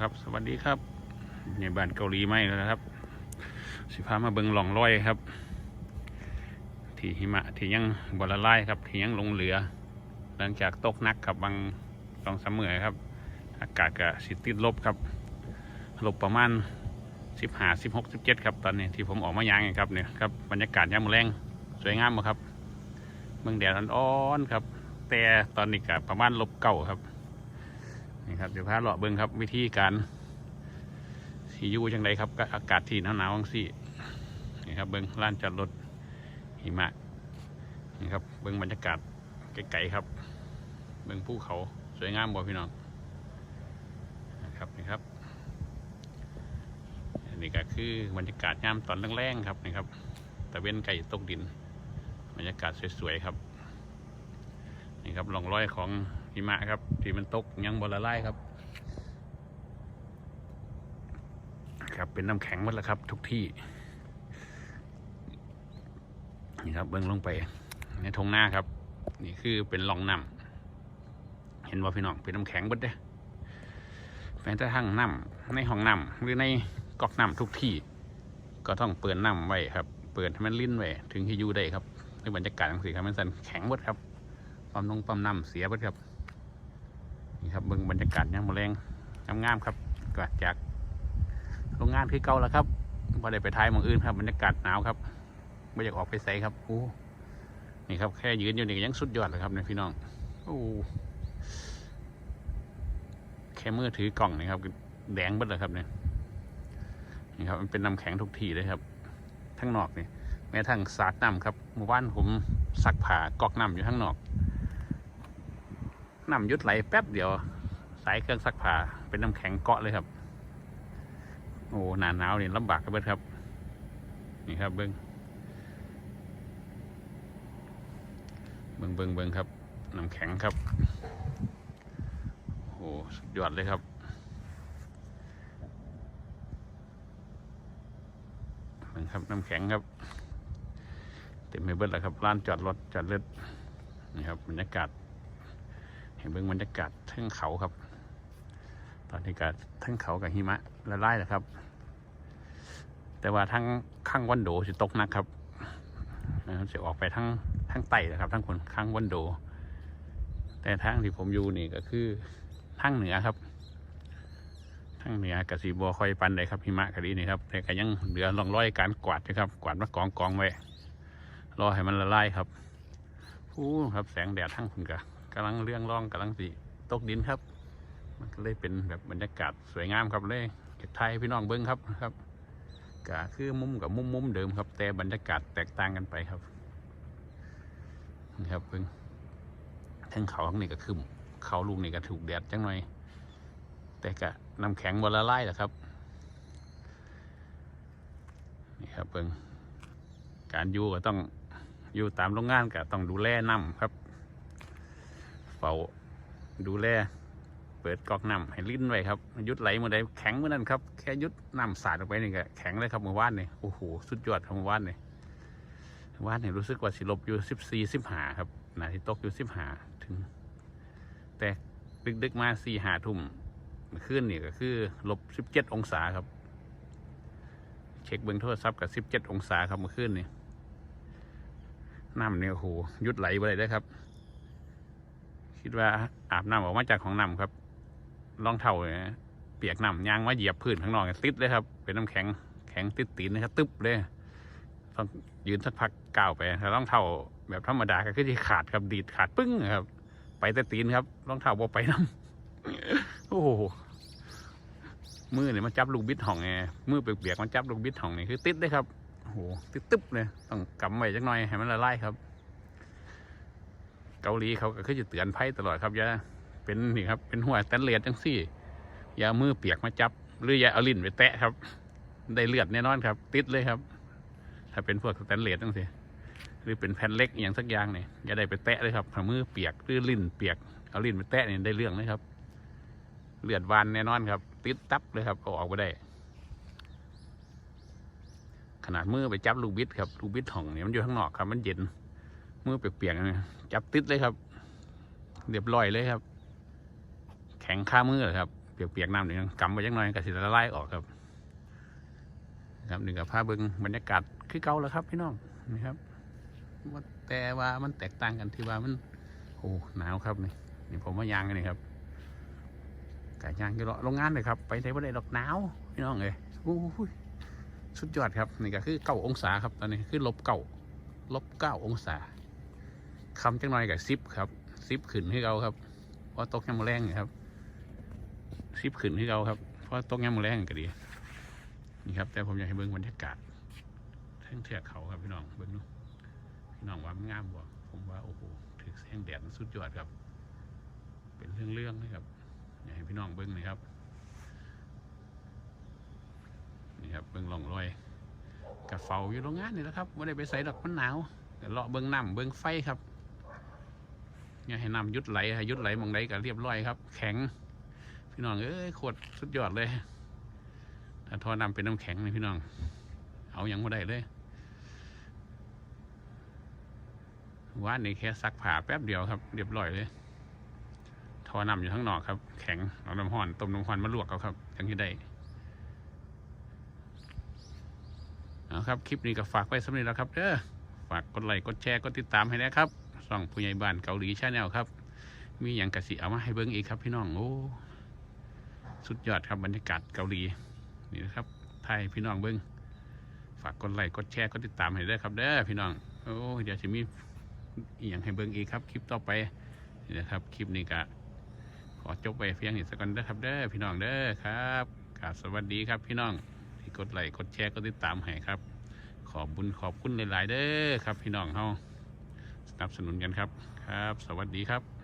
ครับ สวัสดีครับในบ้านเกาหลีไหมแล้วนะครับ สิพามาเบิงหล่องร้อยครับ ที่หิมะที่ยังบละลายครับ ที่ยังลงเหลือ หลังจากตกนักครับบางสองสามเมื่อครับ อากาศก็สิติดลบครับลบประมาณสิบห้าสิบหกสิบเจ็ดครับตอนนี้ที่ผมออกมายางครับเนี่ยครับบรรยากาศยามมื้อแรงสวยงามบ่ครับ เมืองแดดอ่อนๆครับ แต่ตอนนี้ก็ประมาณลบเก้าครับ นี่ครับเดี๋ยวพาเลาะเบิ้งครับ วิธีการสีอยู่จังไดครับก็อากาศที่หนาวๆจังสี่นี่ครับเบิ้งลานจอดรถหิมะนี่ครับเบิ้งบรรยากาศไกลๆครับ เบิ้งภูเขาสวยงามบ่พี่น้องนะครับนี่ครับอันนี้ก็คือบรรยากาศยามตอนแรงๆครับนี่ครับตะเวนไก่ตกดิน บรรยากาศสวยๆครับนี่ครับร่องร้อยของ หิมะครับ ที่มันตกยังบละลายครับ ครับเป็นน้ำแข็งหมดแล้วครับ ทุกที่ นี่ครับเบิ้องลงไป ในทงหน้าครับ นี่คือเป็นรองน้ำเห็นว่าพี่น้องเป็นน้ำแข็งหมดเด้แม้แต่ทั้งน้ำในห้องน้ำหรือในก๊อกน้ำทุกที่ ก็ต้องเปิดน้ำไว้ครับ เปิดให้มันลิ้นไว้ถึงที่อยู่ได้ครับในบรรยากาศจังสีครับมันสั่นแข็งหมดครับปั๊มนงปั๊มน้ำเสียเบิดครับ นี่ครับเบิ่งบรรยากาศยามมะแรงงามๆครับก็จากโรงงานคือเก่าแล้วครับพอได้ไปทายมองอื่นครับบรรยากาศหนาวครับไม่อยากออกไปใส่ครับโอ้นี่ครับแค่ยืนอยู่นี่ยังสุดยอดเลยครับเนี่ยพี่น้องโอ้แค่มือถือกล่องนี่ครับแดงเบิดเลยครับเนี่ยนี่ครับมันเป็นน้ำแข็งทุกทีเลยครับ ทั้งนอกนี่แม้ทั้งสาดน้ำครับหมู่บ้านผมซักผ้ากอกน้ำอยู่ข้งนอก น้ำยุดไหลแป๊บเดียว สายเครื่องซักผ้าเป็นน้ำแข็งเกาะเลยครับ โอ้หนาหนาวนี่ลำบากกันเบิดครับ นี่ครับเบิ้งเบิ้งเบิ้งเบิ้งครับน้ำแข็งครับโอ้สุดยอดเลยครับเบิ้งครับน้ำแข็งครับ เต็มไปเบิดแล้วครับร้านจอดรถจอดรถนี่ครับบรรยากาศ เห็นเบื้องบรรยากาศทั้งเขาครับ ตอนนี้ก็ทั้งเขากับหิมะละลายแล้วครับ แต่ว่าทั้งข้างวันโดสิตกหนักครับนะครับ จะออกไปทั้งทั้งไต่นะครับ ทั้งคนข้างวันโด แต่ทางที่ผมอยู่นี่ก็คือทางเหนือครับทางเหนือกับสีบัวคอยปันเลยครับหิมะกะดีนี่ครับ แต่ก็ยังเหลือร่องรอยการกวาดนะครับ กวาดมากองกองไว้รอให้มันละลายครับอู้ครับแสงแดดทั้งคุณกะ กำลังเรื่องร่องกำลังสิตกดินครับ มันก็เลยเป็นแบบบรรยากาศสวยงามครับเลยเก็บไทยพี่น้องเบิ้งครับครับก็คือมุมกับมุมมุมเดิมครับ แต่บรรยากาศแตกต่างกันไปครับนี่ครับเบิ้งทั้งเขาทั้งนี้ก็คือเขาลูกนี่ก็ถูกแดดจังหน่อย แต่ก็น้ำแข็งบละลายแหละครับนี่ครับเบิ้งการอยู่ก็ต้องอยู่ตามโรงงานก็ต้องดูแลน้ำครับ ดูแลเปิดก๊อกน้ำให้ลิ้นไว้ครับยุดไหลเมื่อใดแข็งเมื่อนั้นครับแค่ยุดน้ำสาดออกไปนี่ก็แข็งเลยครับเมื่อวานนี่โอ้โหสุดยอดครับเมื่อวานนี่เมื่อวานนี่รู้สึกว่าสิลบอยู่สิบสี่สิบห้าครับนาที่ตกอยู่สิบห้าถึง แต่ดึกๆมาสี่หาทุ่มขึ้นนี่ก็คือลบสิบเจ็ดองศาครับ เช็คเบื้องโทรศัพท์กับสิบเจ็ดองศาครับเมื่อคืนนี่น้ำเนี่ยโอ้โหยุดไหลไปเลยได้ครับ คิดว่า อาบน้ำออกมาจากของน้ำครับรองเท้าเนี่ยเปียกน้ำยางมาเหยียบพื้นข้างนอกติดเลยครับ เป็นน้ำแข็งแข็งติดตีนนะครับ ตึ๊บเลยต้องยืนสักพักก้าวไปรองเท้าแบบธรรมดาก็คือที่ขาดครับดีดขาดปึ้งครับ ไปแต่ตีนครับรองเท้าบอไปน้ำโอ้โหมือเนี่ยมันจับลูกบิดห่องไงมือเปียกๆมันจับลูกบิดห่องนี่คือติดเลยครับโอ้โหติดตึ๊บเลยต้องกำไว้จักหน่อยให้มันละลายครับ เกาหลีเขาก็คือจะเตือนภัยตลอดครับอย่าเป็นนี่ครับเป็นหัวสแตนเลสจังซี่อย่าเมือเปียกมาจับ หรืออย่าเอาลิ้นไปแตะครับ ได้เลือดแน่นอนครับ ติดเลยครับ ถ้าเป็นพวกสแตนเลสจังซี่หรือเป็นแผ่นเล็กอย่างสักอย่างเนี่ยอย่าได้ไปแตะเลยครับถ้ามือเปียกหรือลิ้นเปียกเอาลิ้นไปแตะเนี่ยได้เรื่องเลยครับ เลือดวานแน่นอนครับ ติดตับเลยครับเอาออกไปได้ ขนาดมือไปจับลูกบิดครับลูกบิดห่องเนี่ยมันอยู่ข้างนอกครับ มันเย็นมือเปียกๆเนี่ย จับติดเลยครับ เรียบร้อยเลยครับ แข็งข้ามือเลยครับ เปียกๆน้ำหนึ่งกำไว้ยังน้อยก็สิละลายออกครับ ครับหนึ่งกับผ้าเบิงบรรยากาศคือเก่าแล้วครับพี่น้องนี่ครับว่าแต่ว่ามันแตกต่างกันที่ว่ามันโอ้หนาวครับนี่นี่ผมมายางกันนี่ครับกายางอยู่โรงงานเลยครับ ไปได้บ่ได้ดอกหนาวพี่น้องเลยโอ้ยสุดยอดครับนี่ก็คือเก้าองศาครับตอนนี้คือลบเก้าลบเก้าองศา คำจังหน่อยกับซิปครับซิปขึ้นให้เราครับเพราะตกยามมแรงนะครับซิปขึ้นให้เราครับเพราะตกยามมแรงก็ดีนี่ครับ แต่ผมอยากให้เบิ่งบรรยากาศทั้งเทือกเขาครับพี่น้องเบิ่งดูพี่น้องว่ามันงามบ่ผมว่าโอ้โหถือแสงแดดสุดยอดครับ เป็นเรื่องเรื่องๆนะครับอยากให้พี่น้องเบิ่งน่อยครับนี่ครับเบิ่งล่องรอยกับเฝ้าอยู่โรงงานนี่แหละครับไม่ได้ไปใส่ดอกมันหนาวแต่เลาะเบิ่งน้ำเบิ่งไฟครับ อยาให้น้ำยุดไหลให้ยุดไหลมองใดก็เรียบร้อยครับ แข็ง พี่น้องเอ้ยโคตรสุดยอดเลยถ้าทอน้ำเป็นน้ำแข็งนี่พี่น้อง เอาอย่างบ่ได้เลยว่านนี่แค่ซักผ้าแป๊บเดียวครับ เรียบร้อยเลยทอน้ำอยู่ข้างนอกครับ แข็งเอาน้ำห้อนต้มน้ำห้อนมาลวกเอาครับอย่างที่ได้เอาครับ คลิปนี้ก็ฝากไว้สำหรับแล้วครับเด้อฝากกดไลค์กดแชร์กดติดตามให้นะครับ ส่องผู้ใหญ่บ้านเกาหลีชาแนลครับ มีอย่างกะสิเอามาให้เบิ้งอีกครับพี่น้องโอ้สุดยอดครับบรรยากาศเกาหลีนี่นะครับไทยพี่น้องเบิ้งฝากกดไลค์กดแชร์กดติดตามให้ด้วยครับเด้อพี่น้องโอ้เดี๋ยวจะมีอย่างให้เบิ้งอีกครับ คลิปต่อไปนี่นะครับคลิปนี้ก็ขอจบไปเพียงนี้สักก่อนเด้อครับเด้อพี่น้องเด้อครับกาสวัสดีครับพี่น้องที่กดไลค์กดแชร์กดติดตามให้ครับ ขอบบุญขอบคุณหลายๆเด้อครับ พี่น้องเฮา สนับสนุนกันครับครับ สวัสดีครับ